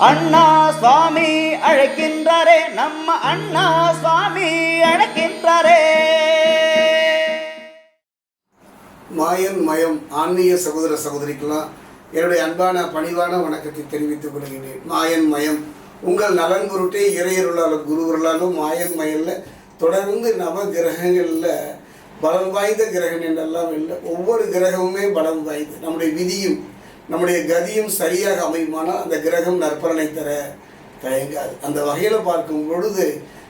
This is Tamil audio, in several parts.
அண்ணா சுவாமி அழைக்கின்றாரே நம்ம அண்ணா சுவாமி அழைக்கின்றாரே. மாயன் மயம் ஆன்மீக சகோதர சகோதரிக்கெல்லாம் என்னுடைய அன்பான பணிவான வணக்கத்தை தெரிவித்துக் கொள்கிறேன் மாயன் மயம் உங்கள் நலன் பொருட்டே இறையருளாலும் குருவர்களாலும் மாயன் மயல்ல தொடர்ந்து நவ கிரகங்களில் பலம் வாய்ந்த கிரகம் என்றெல்லாம் இல்லை. ஒவ்வொரு கிரகமுமே பலம் வாய்ந்து நம்முடைய விதியும் நம்முடைய கதியும் சரியாக அமையுமானால் அந்த கிரகம் நற்பலனை தர தயங்காது. அந்த வகையில் பார்க்கும் பொழுது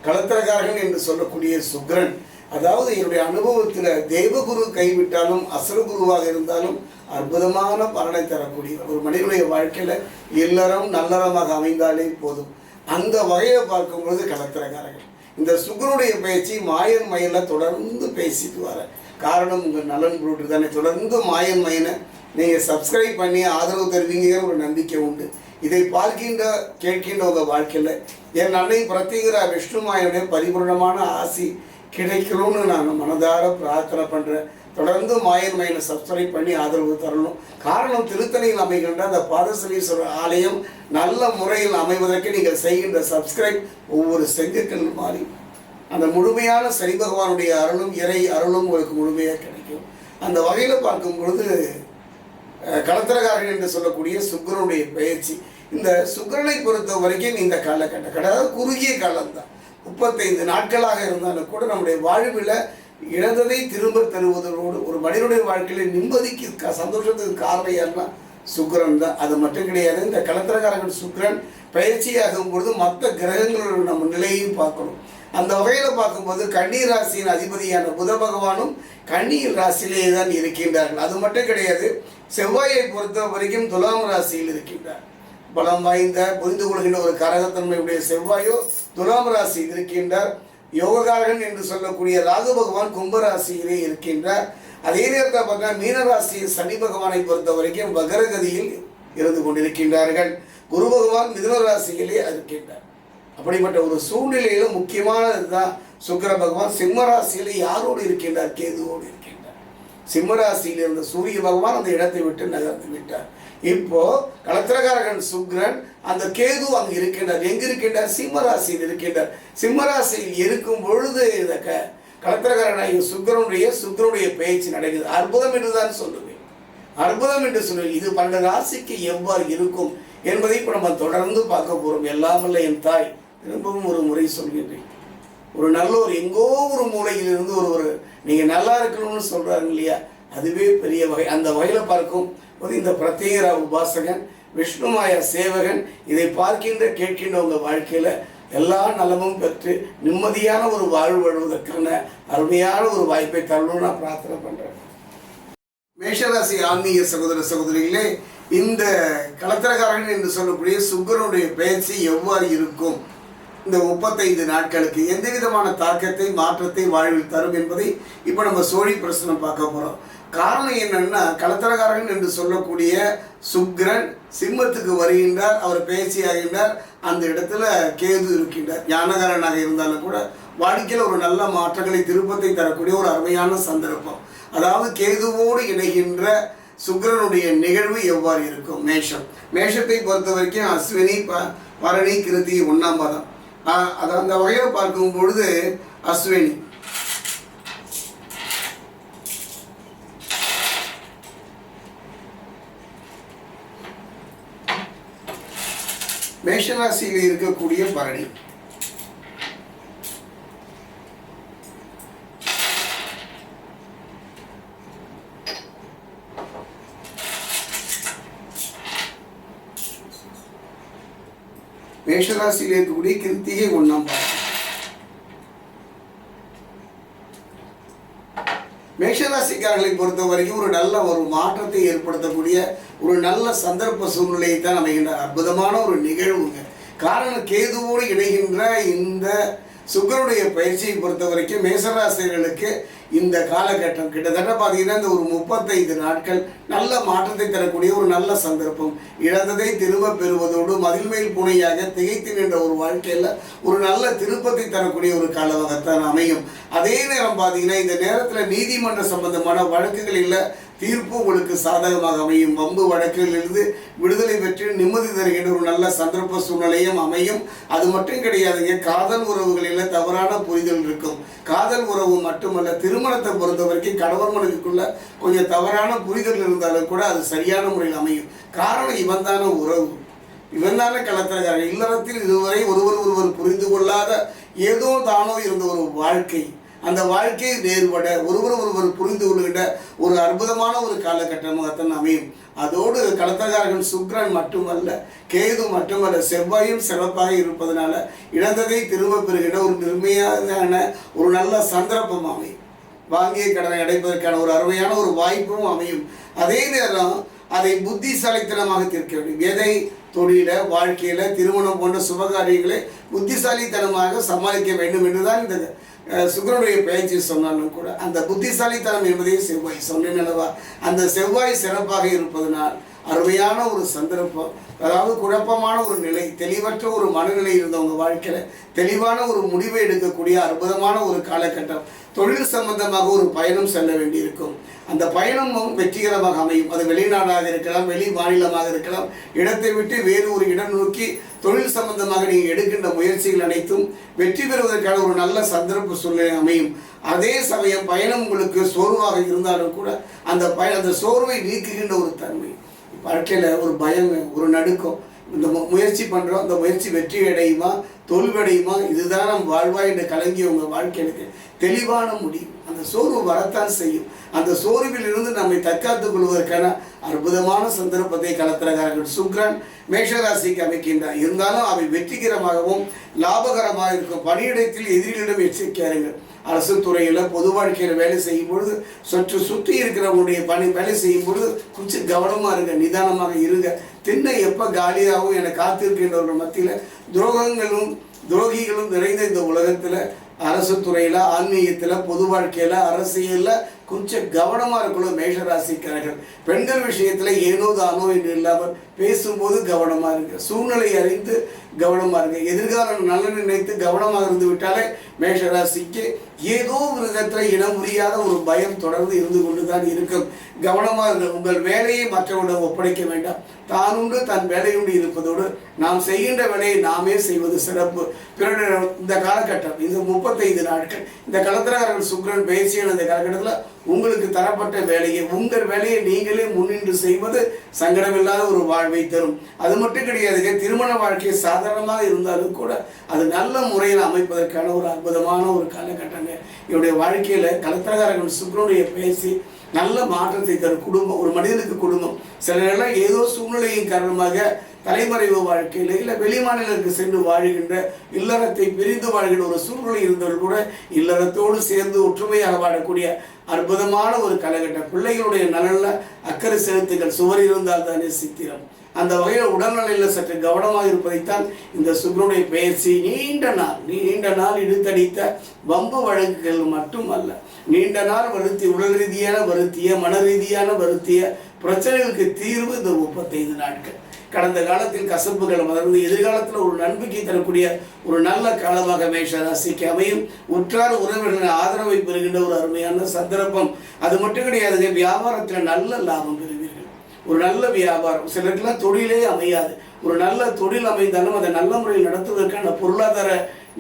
களத்திரகாரகன் என்று சொல்லக்கூடிய சுக்ரன் அதாவது என்னுடைய அனுபவத்தில் தேவகுரு கைவிட்டாலும் அசுரகுருவாக இருந்தாலும் அற்புதமான பலனை தரக்கூடிய ஒரு மனிதனுடைய வாழ்க்கையில் இல்லறம் நல்லறமாக அமைந்தாலே போதும். அந்த வகையில் பார்க்கும் பொழுது களத்திரகாரகன் இந்த சுக்ரனுடைய பேச்சு மாயன் மயில தொடர்ந்து பேசிட்டு வர. காரணம் உங்கள் நலன் பொருட்டு தானே. தொடர்ந்து மாயன் மயனை நீங்கள் சப்ஸ்கிரைப் பண்ணி ஆதரவு தருவீங்கிற ஒரு நம்பிக்கை உண்டு. இதை பார்க்கின்ற கேட்கின்ற உங்கள் வாழ்க்கையில் என் அன்னை பிரத்யேகரா விஷ்ணுமாயனுடைய பரிபூர்ணமான ஆசி கிடைக்கணும்னு நான் மனதார பிரார்த்தனை பண்ணுறேன் தொடர்ந்து மாயன் மயனை சப்ஸ்கிரைப் பண்ணி ஆதரவு தரணும். காரணம் திருத்தணியில் அமைகின்ற அந்த பாதசலீஸ்வரர் ஆலயம் நல்ல முறையில் அமைவதற்கு நீங்கள் செய்கின்ற சப்ஸ்கிரைப் ஒவ்வொரு செங்குக்கள் மாறி. அந்த முழுமையான சனி பகவானுடைய அருளும் இறை அருளும் உங்களுக்கு முழுமையாக கிடைக்கும். அந்த வகையில் பார்க்கும் பொழுது கலத்திரகாரன் களத்திரகாரன் என்று சொல்லக்கூடிய சுக்கரனுடைய பயிற்சி இந்த சுக்கிரனை பொறுத்த வரைக்கும் இந்த காலகட்டம் கிடையாது குறுகிய காலம்தான். முப்பத்தைந்து நாட்களாக இருந்தாலும் கூட நம்முடைய வாழ்வில் இழந்ததை திரும்ப தருவதோடு ஒரு மனிதனுடைய வாழ்க்கையில நிம்மதிக்கு சந்தோஷத்துக்கு காரணம் யாருன்னா சுக்கரன் தான். அது மட்டும் கிடையாது இந்த களத்திரகாரகன் சுக்கிரன் பயிற்சியாகும் பொழுது மற்ற கிரகங்களோட நம்ம நிலையையும் பார்க்கணும். அந்த வகையில் பார்க்கும்போது கன்னி ராசியின் அதிபதியான புத பகவானும் கன்னியில் ராசியிலே தான் இருக்கின்றார்கள். அது மட்டும் கிடையாது செவ்வாயை பொறுத்த வரைக்கும் துலாம் ராசியில் இருக்கின்றார். பலம் வாய்ந்த புரிந்து கொள்கின்ற ஒரு கரகத்தன்மையுடைய செவ்வாயோ துலாம் ராசியில் இருக்கின்றார். யோககாரகன் என்று சொல்லக்கூடிய ராகு பகவான் கும்பராசியிலே இருக்கின்றார். அதே நேரத்தில் பார்த்தா மீனராசியில் சனி பகவானை பொறுத்த வரைக்கும் வகரகதியில் இருந்து கொண்டிருக்கின்றார்கள். குரு பகவான் மிதுன ராசியிலே இருக்கின்றார். அப்படிப்பட்ட ஒரு சூழ்நிலையில முக்கியமானது தான் சுக்கிர பகவான். சிம்மராசியில் யாரோடு இருக்கின்றார்? கேதுவோடு இருக்கின்றார். சிம்மராசியில் இருந்த சூரிய பகவான் அந்த இடத்தை விட்டு நகர்ந்து விட்டார். இப்போ கலத்திரகாரகன் சுக்ரன் அந்த கேது அங்கு இருக்கின்றார். எங்க இருக்கின்றார்? சிம்மராசியில் இருக்கின்றார். சிம்மராசியில் இருக்கும் பொழுது இந்த க களத்திரகாரனாகிய சுக்கிரனுடைய சுக்கிரனுடைய பேச்சு நடக்குது. அற்புதம் என்றுதான் சொல்லுவேன். அற்புதம் என்று சொல்லுவேன். இது பன்னெண்டு ராசிக்கு எவ்வாறு இருக்கும் என்பதை இப்போ நம்ம தொடர்ந்து பார்க்க போகிறோம் எல்லாமல்ல என் தாய். திரும்பவும் ஒரு முறை சொல்கின்றேன். ஒரு நல்ல ஒரு எங்கோ ஒரு மூலையில் இருந்து ஒரு ஒரு நீங்கள் நல்லா இருக்கணும்னு சொல்கிறாங்க இல்லையா? அதுவே பெரிய வகை அந்த வகையில் பார்க்கும் போது இந்த பிரத்யேகரா உபாசகன் விஷ்ணுமாய சேவகன் இதை பார்க்கின்ற கேட்கின்ற உங்கள் வாழ்க்கையில் எல்லா நலமும் பெற்று நிம்மதியான ஒரு வாழ்வு வாழ்வதற்கான அருமையான ஒரு வாய்ப்பை தரணும்னு நான் பிரார்த்தனை பண்ணுறேன் மேஷராசி ஆன்மீக சகோதர சகோதரிகளே இந்த களத்திரக்காரன் என்று சொல்லக்கூடிய சுக்கரனுடைய பயிற்சி எவ்வாறு இருக்கும்? இந்த முப்பத்தைந்து நாட்களுக்கு எந்த விதமான தாக்கத்தை மாற்றத்தை வாழ்வில் தரும் என்பதை இப்போ நம்ம சோழி பிரசனம் பார்க்க போகிறோம் காரணம் என்னன்னா கலத்தரகாரன் என்று சொல்லக்கூடிய சுக்ரன் சிம்மத்துக்கு வருகின்றார் அவர் பேச்சியாகின்றார் அந்த இடத்துல கேது இருக்கின்றார். ஞானகாரனாக இருந்தாலும் கூட வாழ்க்கையில் ஒரு நல்ல மாற்றங்களை திருப்பத்தை தரக்கூடிய ஒரு அருமையான சந்தர்ப்பம். அதாவது கேதுவோடு இணைகின்ற சுக்ரனுடைய நிகழ்வு எவ்வாறு இருக்கும்? மேஷம். மேஷத்தை பொறுத்த வரைக்கும் அஸ்வினி ப பரணி கிருதி ஒன்றாம் பதம். அது அந்த வகையை பார்க்கும் பொழுது அஸ்வினி. மேஷராசியில் இருக்கக்கூடிய பரணி. மேஷராசியில் இருக்கக்கூடிய கிருத்திகை ஒன்றாம் பாதம் மேஷராசிக்காரர்களை பொறுத்த வரைக்கும் ஒரு நல்ல ஒரு மாற்றத்தை ஏற்படுத்தக்கூடிய ஒரு நல்ல சந்தர்ப்ப சூழ்நிலையை தான் அமைகின்ற அற்புதமான ஒரு நிகழ்வுங்க காரணம் கேதுவோடு இணைகின்ற இந்த சுக்கரனுடைய பயிற்சியை பொறுத்த வரைக்கும் மேசராசிரியர்களுக்கு இந்த காலகட்டம் கிட்டத்தட்ட பார்த்தீங்கன்னா இந்த ஒரு முப்பத்தைந்து நாட்கள் நல்ல மாற்றத்தை தரக்கூடிய ஒரு நல்ல சந்தர்ப்பம். இழந்ததை திரும்ப பெறுவதோடு மதில்மேல் பூனையாக திகைத்து நின்ற ஒரு வாழ்க்கையில் ஒரு நல்ல திருப்பத்தை தரக்கூடிய ஒரு காலமாகத்தான் அமையும். அதே நேரம் பார்த்தீங்கன்னா இந்த நேரத்தில் நீதிமன்ற சம்பந்தமான வழக்குகளில் தீர்ப்பு உங்களுக்கு சாதகமாக அமையும். வம்பு வழக்கிலிருந்து விடுதலை பெற்று நிம்மதி தருகின்ற ஒரு நல்ல சந்தர்ப்ப சூழ்நிலையும் அமையும். அது மட்டும் கிடையாதுங்க காதல் உறவுகளில் தவறான புரிதல் இருக்கும். காதல் உறவு மட்டுமல்ல திருமணத்தை பொறுத்த வரைக்கும் கணவர் மனைவிக்குள்ள கொஞ்சம் தவறான புரிதல் இருந்தாலும் கூட அது சரியான முறையில் அமையும். காரணம் இவன் உறவு. இவன் தானே கலத்திரக்காரன் இல்லறத்தில் இதுவரை ஒருவர் ஒருவர் புரிந்து கொள்ளாத ஏதோ தானோ இருந்த ஒரு வாழ்க்கை. அந்த வாழ்க்கையை வேறுபட ஒருவர் ஒருவர் புரிந்து கொள்கின்ற ஒரு அற்புதமான ஒரு காலகட்டமாகத்தான் அமையும். அதோடு கலத்தகாரர்கள் சுக்ரன் மட்டுமல்ல கேது மட்டுமல்ல செவ்வாயும் சிறப்பாக இருப்பதனால இழந்ததை திரும்ப பெறுகின்ற ஒரு நிர்மையான ஒரு நல்ல சந்தர்ப்பம் அமையும். வாங்கிய கடனை அடைப்பதற்கான ஒரு அருமையான ஒரு வாய்ப்பும் அமையும். அதே நேரம் அதை புத்திசாலித்தனமாக தீர்க்க வேண்டும். எதை? தொழில வாழ்க்கையில திருமணம் போன்ற சுபகாரியங்களை புத்திசாலித்தனமாக சமாளிக்க வேண்டும் என்றுதான் இந்த சுக்கரனுடைய பேச்சு சொன்னாலும் கூட அந்த புத்திசாலித்தனம் என்பதையும் செவ்வாய் சொன்னேன் அல்லவா? அந்த செவ்வாய் சிறப்பாக இருப்பதனால் அருமையான ஒரு சந்தர்ப்பம். அதாவது குழப்பமான ஒரு நிலை தெளிவற்ற ஒரு மனநிலை இருந்தவங்க வாழ்க்கையில் தெளிவான ஒரு முடிவை எடுக்கக்கூடிய அற்புதமான ஒரு காலகட்டம். தொழில் சம்பந்தமாக ஒரு பயணம் செல்ல வேண்டியிருக்கும். அந்த பயணமும் வெற்றிகரமாக அமையும். அது வெளிநாடாக இருக்கலாம் வெளி மாநிலமாக இருக்கலாம் இடத்தை விட்டு வேறு ஒரு இடம் நோக்கி தொழில் சம்பந்தமாக நீங்கள் எடுக்கின்ற முயற்சிகள் அனைத்தும் வெற்றி பெறுவதற்கான ஒரு நல்ல சந்தர்ப்ப சூழ்நிலை அமையும். அதே சமயம் பயணம் உங்களுக்கு சோர்வாக இருந்தாலும் கூட அந்த பய அந்த சோர்வை நீக்குகின்ற ஒரு தன்மை. வாழ்க்கையில் ஒரு பயம் ஒரு நடுக்கம். இந்த மு- முயற்சி பண்ணுறோம் அந்த முயற்சி வெற்றி அடையுமா தோல்வியடையுமா இதுதான் நம் வாழ்வா என்று கலங்கி உங்கள் வாழ்க்கைக்கு தெளிவான முடியும் அந்த சோர்வு வரத்தான் செய்யும். அந்த சோர்வில் இருந்து நம்மை தற்காத்துக் கொள்வதற்கான அற்புதமான சந்தர்ப்பத்தை கலத்திரகாரர்கள் சுக்ரன் மேஷராசிக்கு அமைக்கின்றார். இருந்தாலும் அவை வெற்றிகரமாகவும் லாபகரமாக இருக்கும் பணியிடத்தில் எதிரிகளிடம் எச்சரிக்கையாருங்கள் அரசு துறையில் பொது வாழ்க்கையில் வேலை செய்யும் பொழுது சுற்று சுற்றி இருக்கிறவங்களுடைய பணி வேலை செய்யும் பொழுது கொஞ்சம் கவனமாக இருங்க நிதானமாக இருங்க. திண்ணை எப்போ காலியாகவும் என காத்திருக்கின்றவர்கள் மத்தியில் துரோகங்களும் துரோகிகளும் நிறைந்த இந்த உலகத்தில் அரசு துறையில் ஆன்மீகத்தில் பொது வாழ்க்கையில் அரசியலில் கொஞ்சம் கவனமாக இருக்கணும் மேஷராசிக்காரர்கள். பெண்கள் விஷயத்தில் ஏனோ தானோ என்று இல்லாமல் பேசும்போது கவனமாக இருங்க. சூழ்நிலை அறிந்து கவனமாக இருங்க. எதிர்காலம் நல்ல நினைத்து கவனமாக இருந்து விட்டாலே மேஷராசிக்கு ஏதோ ஒரு விதத்தில் இனம் புரியாத ஒரு பயம் தொடர்ந்து இருந்து கொண்டு தான் இருக்கும். கவனமாக இருங்க. உங்கள் வேலையை மற்றவரிடம் ஒப்படைக்க வேண்டாம். தான் உண்டு தன் வேலையுண்டு இருப்பதோடு நாம் செய்கின்ற வேலையை நாமே செய்வது சிறப்பு. பிறனிடம் இந்த காலகட்டம் இந்த முப்பத்தைந்து நாட்கள் இந்த கலத்திரகாரன் சுக்ரன் பேசிய அந்த காலகட்டத்தில் உங்களுக்கு தரப்பட்ட வேலையை உங்கள் வேலையை நீங்களே முன்னின்று செய்வது சங்கடமில்லாத ஒரு வாழ்வை தரும். அது மட்டும் கிடையாதுங்க திருமண வாழ்க்கை சாதாரணமாக இருந்தாலும் கூட அது நல்ல முறையில் அமைப்பதற்கான ஒரு அற்புதமான ஒரு காலகட்டங்க. என்னுடைய வாழ்க்கையில் கலத்தகாரகன் சுக்ரனுடைய பேசி நல்ல மாற்றத்தை தரும் குடும்பம் ஒரு மனிதனுக்கு குடும்பம். சில நேரம் ஏதோ சூழ்நிலையின் காரணமாக தலைமறைவு வாழ்க்கையில் இல்லை வெளிமாநிலங்களுக்கு சென்று வாழுகின்ற இல்லறத்தை பிரிந்து வாழ்கின்ற ஒரு சூழ்நிலை இருந்தவர்கள் கூட இல்லறத்தோடு சேர்ந்து ஒற்றுமையாக வாழக்கூடிய அற்புதமான ஒரு காலகட்டம். பிள்ளைகளுடைய நலனில் அக்கறை செலுத்துங்கள் சுவர் இருந்தால் தானே சித்திரம். அந்த வகையில் உடல்நிலையில் சற்று கவனமாக இருப்பதைத்தான் இந்த சுக்ரனுடைய பயிற்சி நீண்ட நாள் நீண்ட நாள் இழுத்தடித்த வம்பு வழக்குகள் மட்டுமல்ல. நீண்ட நாள் வருத்தி உடல் ரீதியான வருத்திய மன ரீதியான வருத்திய பிரச்சனைகளுக்கு தீர்வு இந்த முப்பத்தைந்து நாட்கள். கடந்த காலத்தில் கசப்புகள் மறந்து எதிர்காலத்தில் ஒரு நம்பிக்கை தரக்கூடிய ஒரு நல்ல காலமாக மேஷ ராசிக்கு அமையும். உற்றார் உறவினர்கள் ஆதரவை பெறுகின்ற ஒரு அருமையான சந்தர்ப்பம். அது மட்டும் கிடையாதுங்க வியாபாரத்தில் நல்ல லாபம் பெறுவீர்கள். ஒரு நல்ல வியாபாரம் சிலருக்கெல்லாம் தொழிலே அமையாது. ஒரு நல்ல தொழில் அமைந்தாலும் அதை நல்ல முறையில் நடத்துவதற்கான பொருளாதார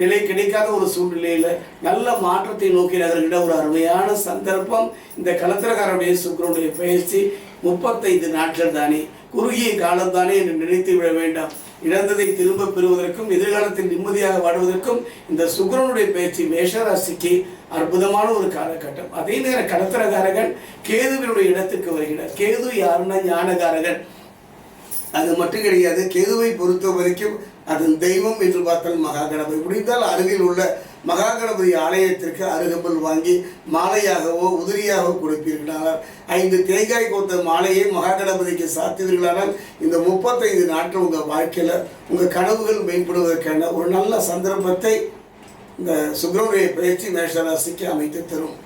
நிலை கிடைக்காத ஒரு சூழ்நிலையில் நல்ல மாற்றத்தை நோக்கி நகர்கின்ற ஒரு அருமையான சந்தர்ப்பம். இந்த கலத்திரக்காரனுடைய சுக்கரனுடைய பயிற்சி முப்பத்தைந்து நாட்கள் தானே. குறுகிய காலம்தானே என்று நினைத்து விட வேண்டாம். இழந்ததை திரும்ப பெறுவதற்கும் எதிர்காலத்தில் நிம்மதியாக வாழ்வதற்கும் இந்த சுக்கிரனுடைய பயிற்சி மேஷராசிக்கு அற்புதமான ஒரு காலகட்டம். அதே நேரம் கடத்திரகாரகன் கேதுவினுடைய இடத்துக்கு வருகிறார். கேது யாருன்னா ஞானகாரகன். அது மட்டும் கிடையாது கேதுவை பொறுத்த வரைக்கும் அதன் தெய்வம் என்று பார்த்தால் மகாகணபதி. முடிந்தால் அருகில் உள்ள மகா கணபதி ஆலயத்திற்கு அருகம்புல் வாங்கி மாலையாகவோ உதிரியாகவோ கொடுப்பீர்களானால் ஐந்து தேங்காய் கோத்த மாலையை மகா கணபதிக்கு சாத்துவீர்களானால் இந்த முப்பத்தைந்து நாட்கள் உங்கள் வாழ்க்கையில் உங்கள் கனவுகள் மேம்படுவதற்கான ஒரு நல்ல சந்தர்ப்பத்தை இந்த சுக்கிரனுடைய பயிற்சி மேஷராசிக்கு அமைத்து தரும்.